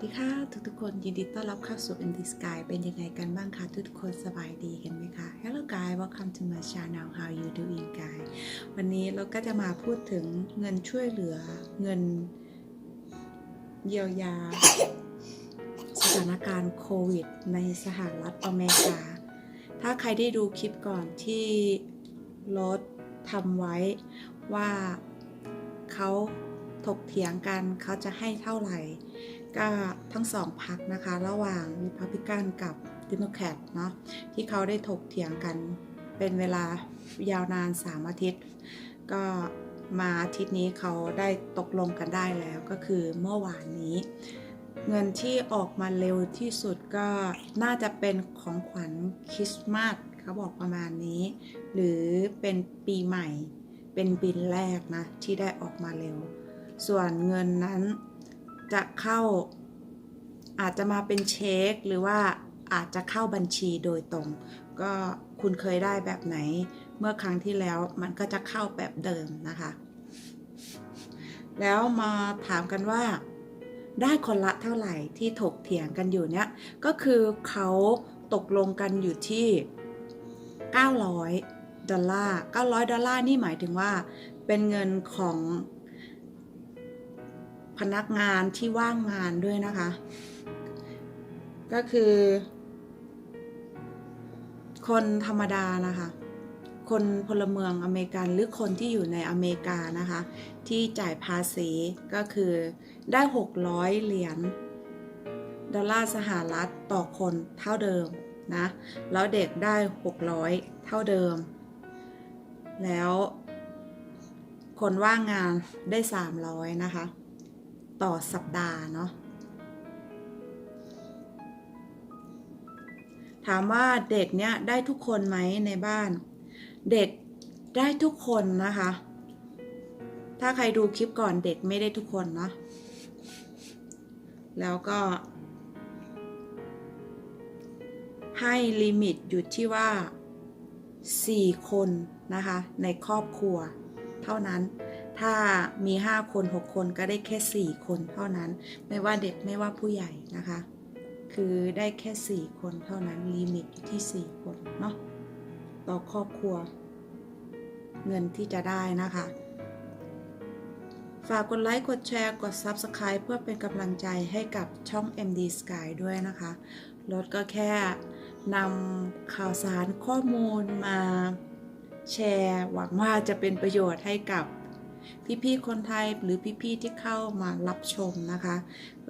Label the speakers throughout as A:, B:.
A: สดีค่ะทุกทุกๆคนยินดีต้อนรับเข้าสู่ In the Sky เป็นยังไงกันบ้างคะทุกๆคนสบายดีกันไหมคะ Hello guys welcome to my channel how you doing guys วันนี้เราก็จะมาพูดถึงเงินช่วยเหลือเงินเยียวยา สถานการณ์โควิด ในสหรัฐอเมริกา ถ้าใครได้ดูคลิปก่อนที่รถทำไว้ว่าเขาถกเถียงกันเขาจะให้เท่าไหร่ ก็ทั้งสองพักนะคะ ระหว่าง Republican กับ Democrat เนาะที่เขาได้ถกเถียงกันเป็นเวลายาวนาน 3 อาทิตย์ ก็มาอาทิตย์นี้เขาได้ตกลงกันได้แล้วก็คือเมื่อวานนี้ เงินที่ออกมาเร็วที่สุดก็น่าจะเป็นของขวัญคริสต์มาสเขาบอกประมาณนี้ หรือเป็นปีใหม่เป็นบินแรกนะที่ได้ออกมาเร็ว ส่วนเงินนั้น จะเข้า อาจจะมาเป็นเช็คหรือว่าอาจจะเข้าบัญชีโดยตรง ก็คุณเคยได้แบบไหน เมื่อครั้งที่แล้วมันก็จะเข้าแบบเดิมนะคะ แล้วมาถามกันว่า ได้คนละเท่าไหร่ที่ถกเถียงกันอยู่เนี่ย ก็คือเขาตกลงกันอยู่ที่ 900 ดอลลาร์ 900 ดอลลาร์นี่หมายถึงว่าเป็นเงินของ พนักงานที่ว่างงานด้วยนะคะ ก็คือ คนธรรมดานะคะ คนพลเมืองอเมริกันหรือคนที่อยู่ในอเมริกานะคะ ที่จ่ายภาษีก็คือได้ 600 เหรียญดอลลาร์สหรัฐต่อคนเท่าเดิมนะ แล้วเด็กได้ 600 เท่าเดิม แล้วคนว่างงานได้ 300 นะคะ ต่อสัปดาห์เนาะถามว่าเด็กเนี่ยได้ทุกคนไหมในบ้าน เด็กได้ทุกคนนะคะ ถ้าใครดูคลิปก่อนเด็กไม่ได้ทุกคนเนาะแล้วก็ ให้ลิมิตอยู่ที่ว่า 4 คนนะคะ ในครอบครัวเท่านั้น ถ้ามี 5 คน 6 คนก็ได้แค่ 4 คนเท่านั้น ไม่ว่าเด็กไม่ว่าผู้ใหญ่นะคะ คือได้แค่ 4 คนเท่านั้นลิมิตอยู่ที่ 4 คนเนาะต่อครอบครัว เงินที่จะได้นะคะ ฝากกดไลค์กดแชร์กด Subscribe เพื่อเป็นกำลังใจให้กับช่อง MD Sky ด้วยนะคะรถก็แค่นำข่าวสารข้อมูลมาแชร์ หวังว่าจะเป็นประโยชน์ให้กับ พี่ๆคนไทยหรือพี่ๆที่เข้ามารับชมนะคะ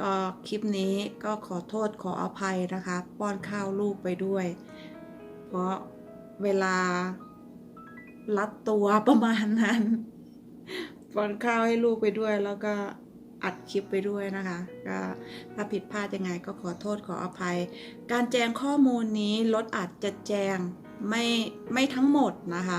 A: ก็คลิปนี้ก็ขอโทษขออภัยนะคะ ป้อนข้าวลูกไปด้วย เพราะเวลารัดตัวประมาณนั้นป้อนข้าวให้ลูกไปด้วยแล้วก็อัดคลิปไปด้วยนะคะก็ถ้าผิดพลาดยังไงก็ขอโทษขออภัย การแจ้งข้อมูลนี้รถอาจจะแจ้งไม่ไม่ทั้งหมดนะคะ